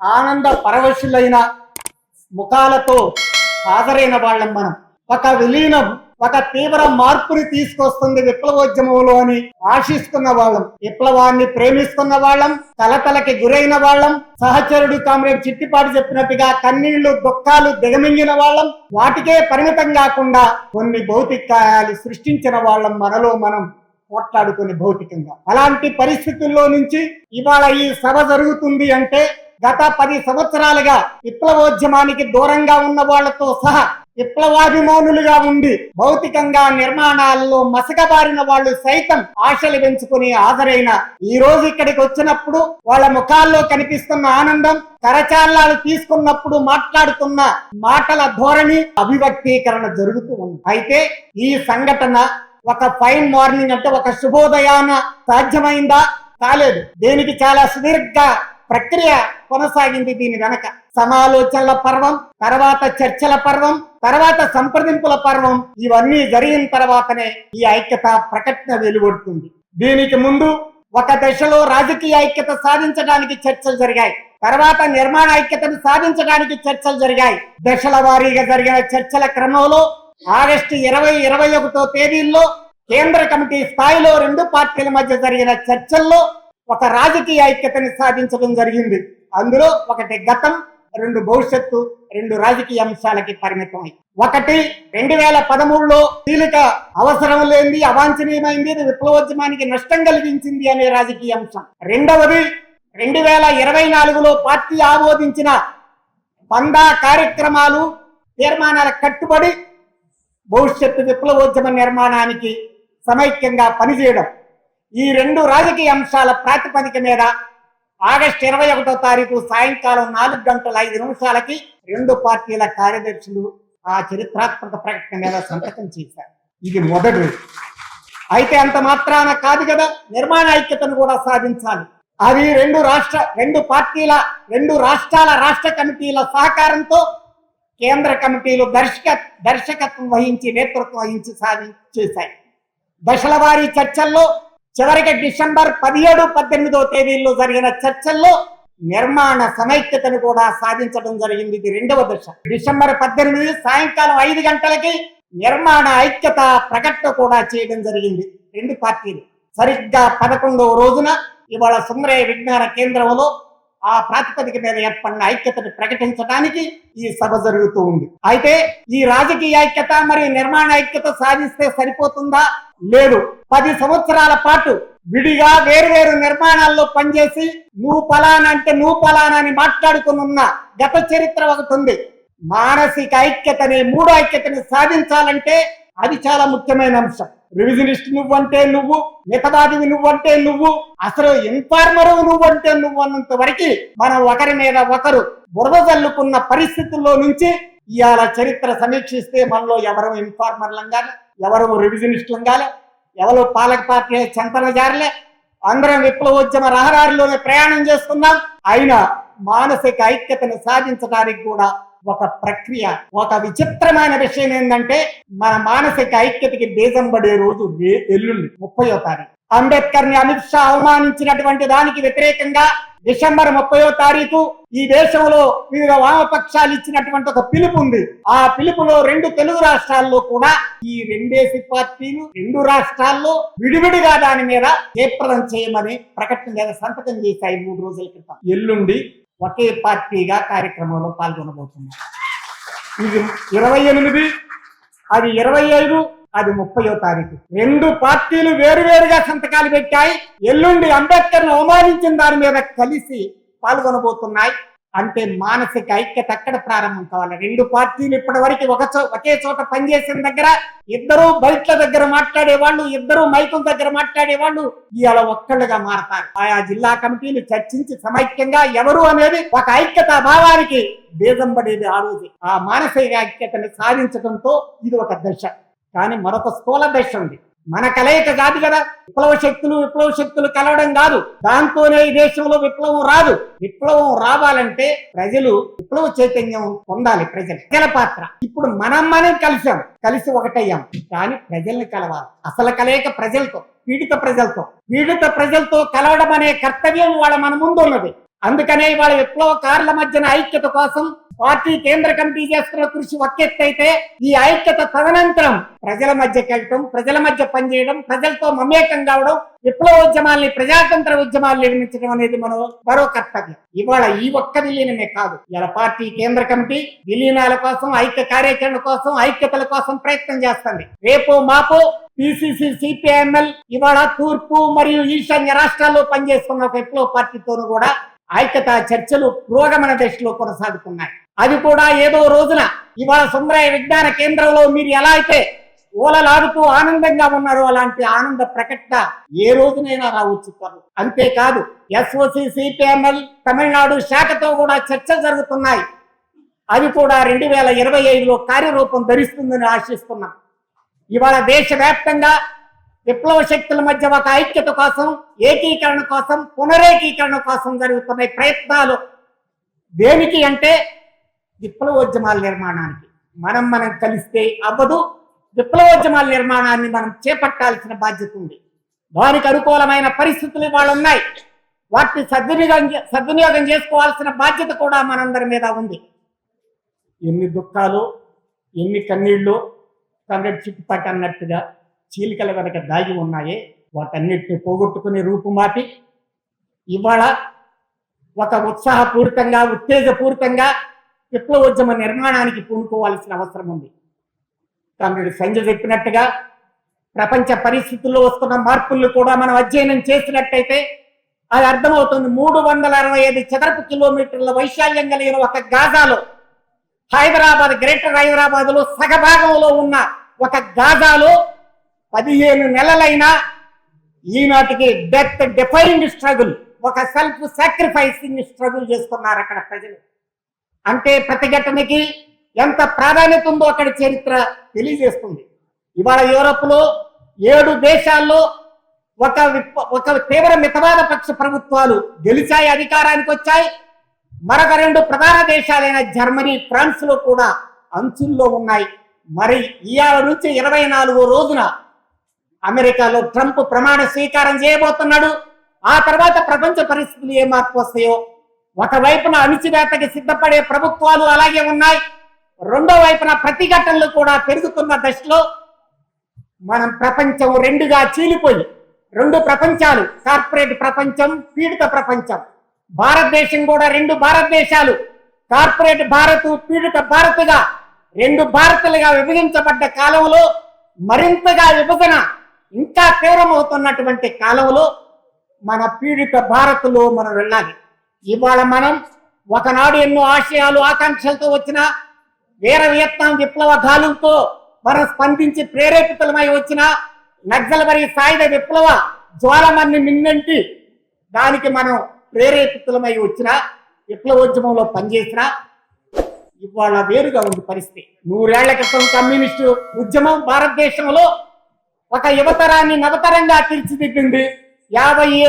ఆనంద పరవశులైన ముఖాలతో హాజరైన వాళ్ళం మనం. ఒక విలీనం ఒక తీవ్ర మార్పుని తీసుకొస్తుంది విప్లవోద్యమంలో అని ఆశిస్తున్న వాళ్ళం. విప్లవాన్ని ప్రేమిస్తున్న వాళ్ళం తలతలకి గురైన వాళ్ళం సహచరుడు కామ్రేడ్ చిట్టిపాటి చెప్పినట్టుగా కన్నీళ్ళు దుఃఖాలు దిగమింగిన వాళ్ళం. వాటికే పరిమితం కాకుండా కొన్ని భౌతికాయాలు సృష్టించిన వాళ్ళం మనలో మనం పోట్లాడుకుని భౌతికంగా. అలాంటి పరిస్థితుల్లో నుంచి ఇవాళ ఈ సభ జరుగుతుంది అంటే గత పది సంవత్సరాలుగా విప్లవోద్యమానికి దూరంగా ఉన్న వాళ్ళతో సహా విప్లవాభిమానులుగా ఉండి భౌతికంగా నిర్మాణాల్లో మసకబారిన వాళ్ళు సైతం ఆశలు పెంచుకుని హాజరైన ఈ రోజు ఇక్కడికి వచ్చినప్పుడు వాళ్ళ ముఖాల్లో కనిపిస్తున్న ఆనందం కరచాలాలు తీసుకున్నప్పుడు మాట్లాడుతున్న మాటల ధోరణి అభివ్యక్తీకరణ జరుగుతూ ఉంది. అయితే ఈ సంఘటన ఒక ఫైన్ మార్నింగ్ అంటే ఒక శుభోదయాన సాధ్యమైందా? కాలేదు. దేనికి చాలా సుదీర్ఘ ప్రక్రియ కొనసాగింది దీని వెనక. సమాలోచనల పర్వం తర్వాత చర్చల పర్వం తర్వాత సంప్రదింపుల పర్వం ఇవన్నీ జరిగిన తర్వాతనే ఈ ఐక్యత ప్రకటన వెలువడుతుంది. దీనికి ముందు ఒక దశలో రాజకీయ ఐక్యత సాధించడానికి చర్చలు జరిగాయి. తర్వాత నిర్మాణ ఐక్యతను సాధించడానికి చర్చలు జరిగాయి. దశల వారీగా జరిగిన చర్చల క్రమంలో ఆగస్టు ఇరవై ఇరవై ఒకటో తేదీల్లో కేంద్ర కమిటీ స్థాయిలో రెండు పార్టీల మధ్య జరిగిన చర్చల్లో ఒక రాజకీయ ఐక్యతని సాధించడం జరిగింది. అందులో ఒకటి గతం రెండు భవిష్యత్తు రెండు రాజకీయ అంశాలకి పరిమితమై ఒకటి రెండు వేల పదమూడులో కీలక అవసరం లేనిది అవాంఛనీయమైంది విప్లవోద్యమానికి నష్టం కలిగించింది అనే రాజకీయ అంశం. రెండవది రెండు వేల ఇరవై నాలుగులో పార్టీ ఆమోదించిన పందా కార్యక్రమాలు తీర్మానాల కట్టుబడి భవిష్యత్తు విప్లవోద్యమ నిర్మాణానికి సమైక్యంగా పనిచేయడం. ఈ రెండు రాజకీయ అంశాల ప్రాతిపదిక మీద ఆగస్టు ఇరవై ఒకటో తారీఖు సాయంకాలం నాలుగు గంటల ఐదు నిమిషాలకి రెండు పార్టీల కార్యదర్శులు ఆ చరిత్రాత్మక ప్రకటన మీద సంతకం చేశారు. ఇది మొదటి అయితే అంత మాత్రాన కాదు కదా నిర్మాణ ఐక్యతను కూడా సాధించాలి. అది రెండు రాష్ట్ర రెండు పార్టీల రెండు రాష్ట్రాల రాష్ట్ర కమిటీల సహకారంతో కేంద్ర కమిటీలు దర్శక దర్శకత్వం వహించి నేతృత్వం వహించి సాధి చేశాయి. దశల వారీ చర్చల్లో చివరికి డిసెంబర్ పదిహేడు పద్దెనిమిదో తేదీల్లో జరిగిన చర్చల్లో నిర్మాణ సమైక్యతను కూడా సాధించడం జరిగింది. ఇది రెండవ దశ. డిసెంబర్ పద్దెనిమిది సాయంకాలం ఐదు గంటలకి నిర్మాణ ఐక్యత ప్రకటన కూడా చేయడం జరిగింది. రెండు పార్టీలు. సరిగ్గా పదకొండవ రోజున ఇవాళ సుందరయ్య విజ్ఞాన కేంద్రంలో ఆ ప్రాతిపదిక మీద ఏర్పడిన ఐక్యతను ప్రకటించడానికి ఈ సభ జరుగుతూ ఉంది. అయితే ఈ రాజకీయ ఐక్యత మరియు నిర్మాణ ఐక్యత సాధిస్తే సరిపోతుందా? లేదు. పది సంవత్సరాల పాటు విడిగా వేరువేరు నిర్మాణాల్లో పనిచేసి నువ్వు పలానా అంటే నువ్వు పలానా అని గత చరిత్ర ఒకటి ఉంది. మానసిక ఐక్యతని మూడు ఐక్యతని సాధించాలంటే అది చాలా ముఖ్యమైన అంశం. రివిజనిస్ట్ నువ్వంటే నువ్వు మితవాదివి నువ్వంటే నువ్వు అసలు ఇన్ఫార్మర్ నువ్వంటే నువ్వు అన్నంత వరకు మనం ఒకరి మీద ఒకరు బురద చల్లుకున్న పరిస్థితుల్లో నుంచి ఇవాళ చరిత్ర సమీక్షిస్తే మనలో ఎవరు ఇన్ఫార్మర్లం గాని ఎవరు రివిజనిస్టులం గాని ఎవరు పాలక పార్టీ చెంతన జారలే అందరం విప్లవోద్యమ రహదారిలోనే ప్రయాణం చేస్తున్నాం. అయినా మానసిక ఐక్యతను సాధించడానికి కూడా ఒక ప్రక్రియ ఒక విచిత్రమైన విషయం ఏంటంటే మన మానసిక ఐక్యతకి బీజం పడే రోజు ఎల్లుండి ముప్పయో తారీఖు. అంబేద్కర్ని అమిత్ షా అవమానించినటువంటి దానికి వ్యతిరేకంగా డిసెంబర్ ముప్పయో తారీఖు ఈ దేశంలో వివిధ వామపక్షాలు ఇచ్చినటువంటి ఒక పిలుపు ఉంది. ఆ పిలుపులో రెండు తెలుగు రాష్ట్రాల్లో కూడా ఈ రెండేసి పార్టీలు రెండు రాష్ట్రాల్లో విడివిడిగా దాని మీద జయప్రదం చేయమని ప్రకటన మీద సంతకం చేశాయి మూడు రోజుల క్రితం. ఎల్లుండి ఒకే పార్టీగా కార్యక్రమంలో పాల్గొనబోతున్నారు ఇది ఇరవై ఎనిమిది అది ఇరవై ఐదు అది ముప్పయో తారీఖు. రెండు పార్టీలు వేరువేరుగా సంతకాలు పెట్టాయి. ఎల్లుండి అంబేద్కర్ను అవమానించిన దాని మీద కలిసి పాల్గొనబోతున్నాయి. అంటే మానసిక ఐక్యత అక్కడ ప్రారంభం కావాలి? రెండు పార్టీలు ఇప్పటి వరకు ఒక చో ఒకే చోట పనిచేసిన దగ్గర ఇద్దరు బయట్ల దగ్గర మాట్లాడేవాళ్ళు ఇద్దరు మైకుల దగ్గర మాట్లాడేవాళ్ళు ఇవాళ ఒక్కళ్ళుగా మారతారు. ఆయా జిల్లా కమిటీలు చర్చించి సమైక్యంగా ఎవరు అనేది ఒక ఐక్యత భావానికి భేదం పడేది ఆ రోజు. ఆ మానసిక ఐక్యతని సాధించడంతో ఇది ఒక దశ. కానీ మరొక స్థూల దశ ఉంది. మన కలయిక కాదు కదా. విప్లవ శక్తులు విప్లవ శక్తులు కలవడం కాదు. దాంతోనే ఈ దేశంలో విప్లవం రాదు. విప్లవం రావాలంటే ప్రజలు విప్లవ చైతన్యం పొందాలి ప్రజలు. ప్రజల పాత్ర. ఇప్పుడు మనం మనం కలిసాం. కలిసి ఒకటయ్యాం. కానీ ప్రజల్ని కలవాలి. అసలు కలయిక ప్రజలతో పీడిత ప్రజలతో పీడిత ప్రజలతో కలవడం అనే కర్తవ్యం వాళ్ళ మన ముందు ఉన్నది అందుకనే వాళ్ళ విప్లవకారుల మధ్యన ఐక్యత కోసం పార్టీ కేంద్ర కమిటీ చేస్తున్న కృషి ఒక్కెత్తైతే ఈ ఐక్యత తదనంతరం ప్రజల మధ్యకి వెళ్ళటం ప్రజల మధ్య పనిచేయడం ప్రజలతో మమేకం కావడం విప్లవ ఉద్యమాల్ని ప్రజాతంత్ర ఉద్యమాలు నిర్మించడం అనేది మనం మరో కర్తవ్యం. ఇవాళ ఈ ఒక్క విలీనమే కాదు. ఇలా పార్టీ కేంద్ర కమిటీ విలీనాల కోసం ఐక్య కార్యాచరణ కోసం ఐక్యతల కోసం ప్రయత్నం చేస్తుంది. రేపో మాపో పిసిసి సిపిఐఎంఎల్ ఇవాళ తూర్పు మరియు ఈశాన్య రాష్ట్రాల్లో పనిచేస్తున్న ఒక విప్లవ పార్టీతోనూ కూడా ఐక్యత చర్చలు పురోగమన దశలో కొనసాగుతున్నాయి. అది కూడా ఏదో రోజున ఇవాళ సుందరయ్య విజ్ఞాన కేంద్రంలో మీరు ఎలా అయితే ఓలలాడుతూ ఆనందంగా ఉన్నారో అలాంటి ఆనంద ప్రకటన ఏ రోజునైనా రావచ్చు త్వరలో. అంతేకాదు ఎస్ఓసి సిపిఎంఎల్ తమిళనాడు శాఖతో కూడా చర్చ జరుగుతున్నాయి. అది కూడా రెండు వేల ఇరవై ఐదులో కార్యరూపం ధరిస్తుందని ఆశిస్తున్నాం. ఇవాళ దేశవ్యాప్తంగా విప్లవ శక్తుల మధ్య ఒక ఐక్యత కోసం ఏకీకరణ కోసం పునరేకీకరణ కోసం జరుగుతున్న ప్రయత్నాలు దేనికి అంటే విప్లవోద్యమాల నిర్మాణానికి. మనం మనం కలిస్తే అవ్వదు. విప్లవోద్యమాల నిర్మాణాన్ని మనం చేపట్టాల్సిన బాధ్యత ఉంది. దానికి అనుకూలమైన పరిస్థితులు ఇవాళ ఉన్నాయి. వాటిని సద్వినియోగం చే- సద్వినియోగం చేసుకోవాల్సిన బాధ్యత కూడా మనందరి మీద ఉంది. ఎన్ని దుఃఖాలు ఎన్ని కన్నీళ్ళు కన్నడి చుట్టుపక్కల అన్నట్టుగా చీలికల వెనక దాగి ఉన్నాయే. వాటన్నిటిని పోగొట్టుకుని రూపుమాపి ఇవాళ ఒక ఉత్సాహపూరితంగా ఉత్తేజపూరితంగా విప్లవోద్యమ నిర్మాణానికి పూనుకోవాల్సిన అవసరం ఉంది. తమిడు సంజయ్ చెప్పినట్టుగా ప్రపంచ పరిస్థితుల్లో వస్తున్న మార్పులను కూడా మనం అధ్యయనం చేసినట్టయితే అది అర్థమవుతుంది. మూడు వందల అరవై ఐదు చదరపు కిలోమీటర్ల వైశాల్యం కలిగిన ఒక గాజాలో హైదరాబాద్ గ్రేటర్ హైదరాబాద్లో సగభాగంలో ఉన్న ఒక గాజాలో పదిహేను నెలలైనా ఈనాటికి డెత్ డిఫైన్డ్ స్ట్రగుల్ ఒక సెల్ఫ్ సాక్రిఫైసింగ్ స్ట్రగుల్ చేస్తున్నారు అక్కడ ప్రజలు. అంటే ప్రతిఘటనకి ఎంత ప్రాధాన్యత ఉందో అక్కడ చరిత్ర తెలియజేస్తుంది. ఇవాళ యూరోప్లో ఏడు దేశాల్లో ఒక ఒక తీవ్ర మితవాద పక్ష ప్రభుత్వాలు గెలిచాయి అధికారానికి వచ్చాయి. మరొక రెండు ప్రధాన దేశాలైన జర్మనీ ఫ్రాన్స్లో కూడా అంచుల్లో ఉన్నాయి. మరి ఇవాళ నుంచి ఇరవై నాలుగో రోజున అమెరికాలో ట్రంప్ ప్రమాణ స్వీకారం చేయబోతున్నాడు. ఆ తర్వాత ప్రపంచ పరిస్థితులు ఏ మార్పు వస్తాయో ఒకవైపున అణిచివేతకి సిద్ధపడే ప్రభుత్వాలు అలాగే ఉన్నాయి. రెండో వైపున ప్రతిఘటనలు కూడా పెరుగుతున్న దశలో మనం ప్రపంచం రెండుగా చీలిపోయి రెండు ప్రపంచాలు కార్పొరేట్ ప్రపంచం పీడిత ప్రపంచం. భారతదేశం కూడా రెండు భారతదేశాలు. కార్పొరేట్ భారత్ పీడిత భారత్గా రెండు భారతులుగా విభజించబడ్డ కాలంలో మరింతగా విభజన ఇంకా తీవ్రమవుతున్నటువంటి కాలంలో మన పీడిత భారత్లో మనం వెళ్ళాలి. ఇవాళ మనం ఒకనాడు ఎన్నో ఆశయాలు ఆకాంక్షలతో వచ్చిన వీర వియత్నాం విప్లవ గాలులతో మనం స్పందించి ప్రేరేపితులమై వచ్చిన నక్సల్బరి సాయుధ విప్లవ జ్వాలమన్ని మిన్నంటి దానికి మనం ప్రేరేపితులమై వచ్చిన విప్లవోద్యమంలో పనిచేసిన ఇవాళ వేరుగా ఉంది పరిస్థితి. నూరేళ్ళ క్రితం కమ్యూనిస్టు ఉద్యమం భారతదేశంలో ఒక యువతరాన్ని నవతరంగా తీర్చిదిద్దింది. యాభై